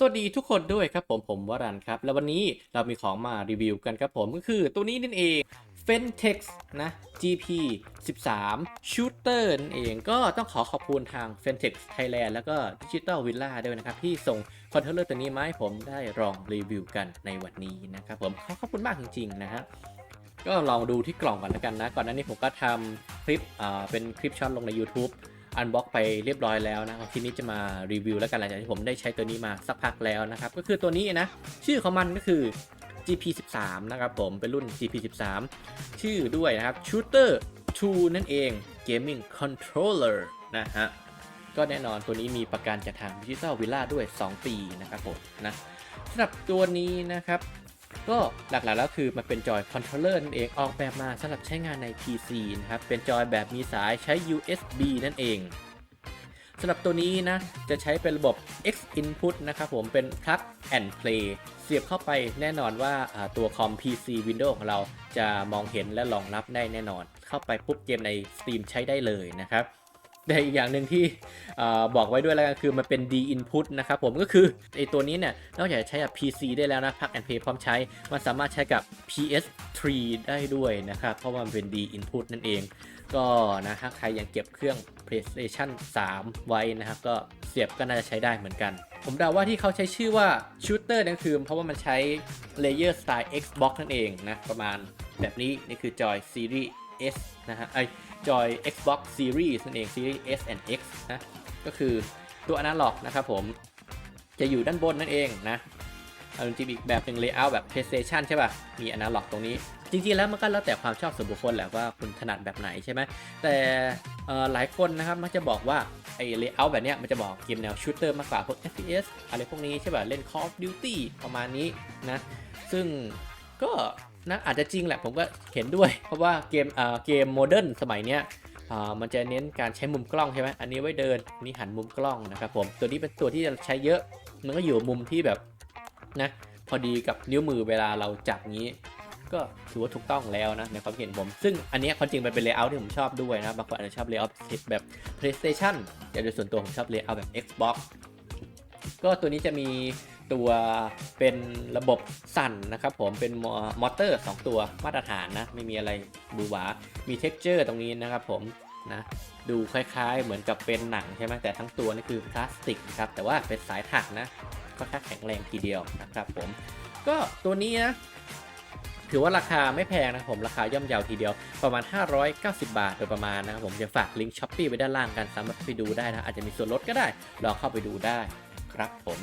สวัสดีทุกคนด้วยครับผมผมวรันครับ แล้ววันนี้เรามีของมารีวิวกันครับผมก็คือตัวนี้นั่นเอง Fentex นะ GP 13 Shooter นั่นเองก็ต้องขอขอบคุณทาง Fentex Thailand แล้วก็ Digital Villa ด้วยนะครับ ที่ส่งคอนโทรลเลอร์ตัวนี้มาให้ผมได้ลองรีวิวกันในวันนี้นะครับผมขอขอบคุณมากจริงๆนะฮะก็ลองดูที่กล่องก่อนแล้วกันนะ ก่อนหน้านี้ผมก็ทำคลิปอ่าเป็นคลิปช็อตลงใน YouTube อันบ็อกไปเรียบร้อยแล้วนะทีนี้จะมารีวิวแล้วกันหลังจากที่ผมได้ใช้ตัวนี้มาสักพักแล้วนะครับ ก็คือตัวนี้นะ ชื่อของมันก็คือ GP13 นะครับผมเป็นรุ่น GP13 ชื่อด้วยนะครับ Shooter 2 นั่นเอง Gaming Controller นะฮะก็แน่นอนตัวนี้มีประกันจากทาง Digital Villa ด้วย 2 ปีนะครับผมนะสำหรับตัวนี้นะครับ ก็หลักๆแล้วคือมันเป็นจอยคอนโทรลเลอร์นั่นเองออกแบบมาสำหรับใช้งานใน PC นะครับ เป็นจอยแบบมีสายใช้ USB นั่นเองสำหรับตัวนี้นะ จะใช้เป็นระบบ X input นะครับผมเป็น plug and play เสียบเข้าไปแน่นอนว่าตัวคอม PC Windows ของเราจะมองเห็นและรองรับได้แน่นอน เข้าไปปุ๊บเกมใน Steam ใช้ได้เลยนะครับ แต่อีกอย่างหนึ่งที่อบอกไว้ด้วยแล้วกันคือมันเป็น D input นะครับผมก็คือไอตัวนี้เนี่ยนอกจากจะใช้กับ PC ได้แล้วนะ Plug and Play พร้อมใช้ มันสามารถใช้กับ PS3 ได้ด้วยนะครับ เพราะว่ามันเป็น D input นั่นเอง ก็นะถ้าใครยังเก็บเครื่อง PlayStation 3 ไว้นะครับก็เสียบก็น่าจะใช้ได้เหมือนกัน ผมเดาว่าที่เขาใช้ชื่อว่า Shooter นั่นคือเพราะว่ามันใช้ Layer Style Xbox นั่นเองนะประมาณแบบนี้นี่คือจอย Series S นะฮะไอ จอย Xbox Series นั่นเอง Series S and X นะก็คือตัว Analog นะครับผมจะอยู่ด้านบนนั่นเองนะเอาจริงอีกแบบหนึ่ง layout แบบ PlayStation ใช่ป่ะ มี Analog ตรงนี้ จริงๆ แล้วมันก็แล้วแต่ความชอบส่วนบุคคลแหละว่าคุณถนัดแบบไหนใช่ไหม แต่หลายคนนะครับมักจะบอกว่าไอ้ layout แบบเนี้ยมันจะบอกเกมแนว shooter มากกว่าพวก FPS อะไรพวกนี้ใช่ป่ะ เล่น Call of Duty ประมาณนี้นะ ซึ่งก็ นะอาจจะจริงแหละผมก็เห็นด้วย เพราะว่าเกมเอ่อเกมโมเดิร์นสมัยเนี้ยมันจะเน้นการใช้มุมกล้องใช่ไหมอันนี้ไว้เดินนี่หันมุมกล้องนะครับผม ตัวนี้เป็นตัวที่จะใช้เยอะ มันก็อยู่มุมที่แบบนะพอดีกับนิ้วมือเวลาเราจับงี้ ก็ถือว่าถูกต้องแล้วนะในความเห็นผม ซึ่งอันนี้ความจริงมันเป็น layout ที่ผมชอบด้วยนะบางคนอาจจะชอบ layout แบบ PlayStation แต่โดยส่วนตัวผมชอบ layout แบบ Xbox ก็ตัวนี้จะมี ตัวเป็นระบบสั่นนะครับผมเป็นมอเตอร์ 2 ตัวมาตรฐานนะ ไม่มีอะไรบูหวา มี texture ตรงนี้นะครับผมนะดูคล้ายๆ เหมือนกับเป็นหนังใช่ไหมแต่ทั้งตัวนี่คือพลาสติกครับแต่ว่าเป็นสายถักนะค่อนข้างแข็งแรงทีเดียวนะครับผมก็ตัวนี้นะถือว่าราคาไม่แพงนะผมราคาย่อมเยาวทีเดียวประมาณ 590 บาทโดยประมาณนะครับผมจะฝากลิงก์ช้อปปี้ไว้ด้านล่างกันสามารถไปดูได้นะอาจจะมีส่วนลดก็ได้ลองเข้าไปดูได้ ครับผม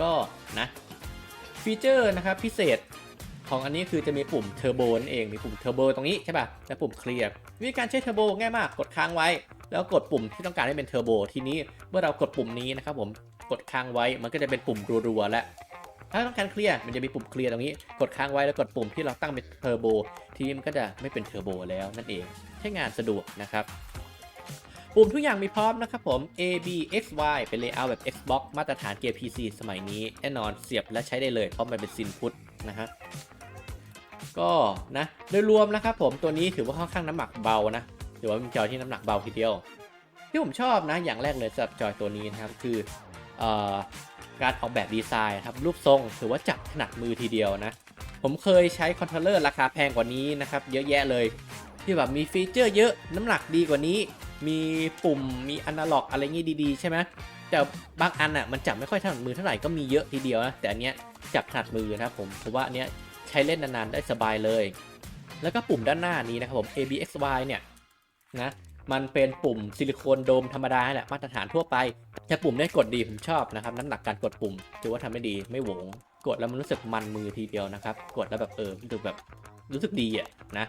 ก็นะฟีเจอร์นะครับพิเศษของอันนี้คือจะมีปุ่มเทอร์โบนเอง มีปุ่มเทอร์โบตรงนี้ใช่ป่ะ และปุ่มเคลียร์วิธีการใช้เทอร์โบง่ายมากกดค้างไว้ แล้วกดปุ่มที่ต้องการให้เป็นเทอร์โบทีนี้เมื่อเรากดปุ่มนี้นะครับผมกดค้างไว้มันก็จะเป็นปุ่มรัวๆและถ้าต้องการเคลียร์มันจะมีปุ่มเคลียร์ตรงนี้ กดค้างไว้แล้วกดปุ่มที่เราตั้งเป็นเทอร์โบทีนี้มันก็จะไม่เป็นเทอร์โบแล้วนั่นเองใช้งานสะดวกนะครับ ปุ่มทุกอย่างมีพร้อมนะครับผม A B X Y เป็น layout แบบ Xbox มาตรฐานเกม PC สมัยนี้แน่นอนเสียบและใช้ได้เลยเพราะมันเป็นซินพุตนะฮะก็นะโดยรวมนะครับผมตัวนี้ถือว่าค่อนข้างน้ำหนักเบานะถือว่าเป็นจอยที่น้ำหนักเบาทีเดียว ที่ผมชอบนะอย่างแรกเลยสำหรับจอยตัวนี้นะครับคืออการออกแบบดีไซน์ครับรูปทรงถือว่าจับถนัดมือทีเดียวนะ ผมเคยใช้คอนโทรลเลอร์ราคาแพงกว่านี้นะครับเยอะแยะเลย ที่แบบมีฟีเจอร์เยอะน้ำหนักดีกว่านี้ มีปุ่มมีอนาล็อกอะไรงี้ดีๆใช่ไหมแต่บางอันอะมันจับไม่ค่อยถนัดมือเท่าไหร่ก็มีเยอะทีเดียวนะแต่อันเนี้ยจับถนัดมือนะครับผมผมว่าอันเนี้ยใช้เล่นนานๆได้สบายเลย แล้วก็ปุ่มด้านหน้านี้นะครับผม ABXY เนี่ยนะมันเป็นปุ่มซิลิโคนโดมธรรมดาแหละมาตรฐานทั่วไปแต่ปุ่มได้กดดีผมชอบนะครับน้ำหนักการกดปุ่มถือว่าทำได้ดีไม่หวงกดแล้วมันรู้สึกมันมือทีเดียวนะครับ กดแล้วแบบเออรู้สึกแบบรู้สึกดีอะนะ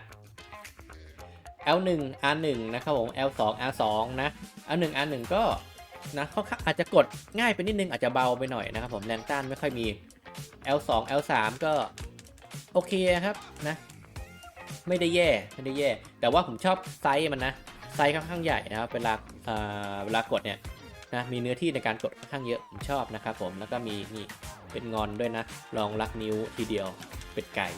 L1 R1 นะครับผม L2 R2 นะ L1 R1 ก็นะเขาอาจจะกดง่ายไปนิดนึงอาจจะเบาไปหน่อยนะครับผมแรงต้านไม่ค่อยมี L2 L3 ก็โอเคครับนะ ไม่ได้แย่ไม่ได้แย่ แต่ว่าผมชอบไซส์มันนะไซส์ค่อนข้างใหญ่นะครับเวลาเอ่อเวลากดเนี่ยนะมีเนื้อที่ในการกดค่อนข้างเยอะผมชอบนะครับผมแล้วก็มีนี่เป็นงอนด้วยนะรองรักนิ้วทีเดียวเป็นไก่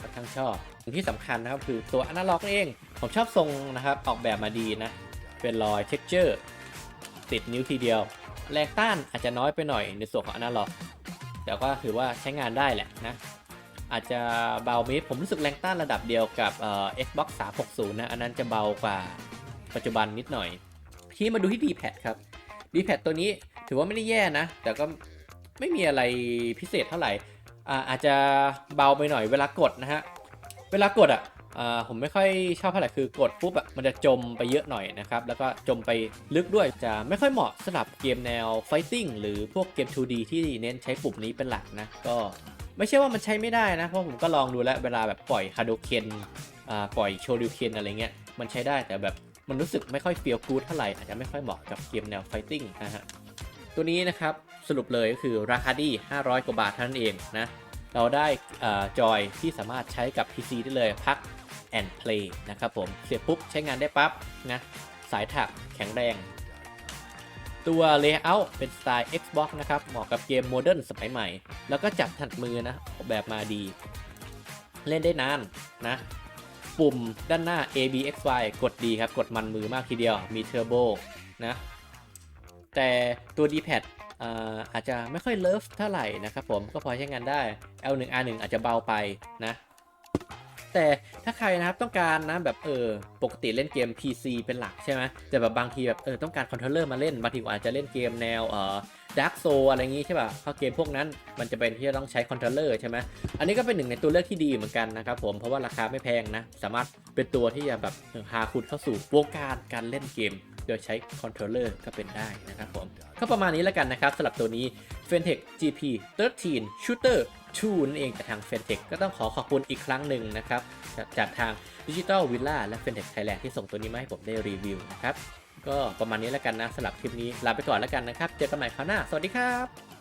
ค่อนข้างชอบสิ่งที่สำคัญนะครับคือตัวอนาล็อกเอง ผมชอบทรงนะครับ ออกแบบมาดีนะ เป็นรอย texture ติดนิ้วทีเดียว แรงต้านอาจจะน้อยไปหน่อยในส่วนของอนาล็อก แต่ก็ถือว่าใช้งานได้แหละนะ อาจจะเบาเมตรผมรู้สึกแรงต้านระดับเดียวกับเอ่อ Xbox 360 นะ อันนั้นจะเบากว่าปัจจุบันนิดหน่อย ที่มาดูที่ D-pad ครับ D-pad ตัวนี้ถือว่าไม่ได้แย่นะ แต่ก็ไม่มีอะไรพิเศษเท่าไหร่อาจจะเบาไปหน่อยเวลากดนะฮะ เวลากดอะอ่า ผมไม่ค่อยชอบเท่าไหร่คือกดปุ๊บอะมันจะจมไปเยอะหน่อยนะครับ แล้วก็จมไปลึกด้วยจะไม่ค่อยเหมาะสำหรับเกมแนว Fighting หรือพวกเกม 2D ที่เน้นใช้ปุ่มนี้เป็นหลักนะ ก็ไม่ใช่ว่ามันใช้ไม่ได้นะ เพราะผมก็ลองดูแล้วเวลาแบบปล่อยคาโดเคนอ่าปล่อยโชริวเคนอะไรเงี้ยมันใช้ได้แต่แบบมันรู้สึกไม่ค่อยเฟียลกูดเท่าไหร่อาจจะไม่ค่อยเหมาะกับเกมแนว Fighting นะฮะตัวนี้นะครับสรุปเลยก็คือราคาดี 500 กว่าบาทเท่านั้นเองนะเราได้จอยที่สามารถใช้กับ PC ได้เลยพัก and play นะครับผมเสียบปุ๊บใช้งานได้ปั๊บนะสายถักแข็งแรง ตัว Layout เป็นสไตล์ Xbox นะครับเหมาะกับเกมโมเดิร์นสมัยใหม่ แล้วก็จับถัดมือนะออกแบบมาดี เล่นได้นานนะปุ่มด้านหน้า A B X Y กดดีครับ กดมันมือมากทีเดียว มีเทอร์โบนะแต่ตัว D-pad อาจจะไม่ค่อยเลิฟเท่าไหร่นะครับผมก็พอใช้งานได้ L1 R1 อาจจะเบาไปนะ แต่ถ้าใครนะครับต้องการนะแบบเออปกติเล่นเกม PC เป็นหลักใช่ไหมแต่แบบบางทีแบบเออต้องการคอนโทรลเลอร์มาเล่นบางทีก็อาจจะเล่นเกมแนวเอ่อดาร์กโซอะไรอย่างงี้ใช่ป่ะเพราะเกมพวกนั้นมันจะเป็นที่จะต้องใช้คอนโทรลเลอร์ใช่ไหมอันนี้ก็เป็นหนึ่งในตัวเลือกที่ดีเหมือนกันนะครับผม เพราะว่าราคาไม่แพงนะ สามารถเป็นตัวที่จะแบบพาคุณเข้าสู่วงการการเล่นเกม โดยใช้คอนโทรลเลอร์ก็เป็นได้นะครับผม ก็ประมาณนี้แล้วกันนะครับสำหรับตัวนี้ Fentech GP 13 Shooter 2นั่นเองจากทาง f ฟนเทคก็ต้องขอขอบคุณอีกครั้งหนึ่งนะครับจากจากทาง Digital Villa และ f ฟนเทคไทยแลนด์ที่ส่งตัวนี้มาให้ผมได้รีวิวนะครับ ก็ประมาณนี้แล้วกันนะสำหรับคลิปนี้ลาไปก่อนแล้วกันนะครับ เจอกันใหม่คราวหน้า สวัสดีครับ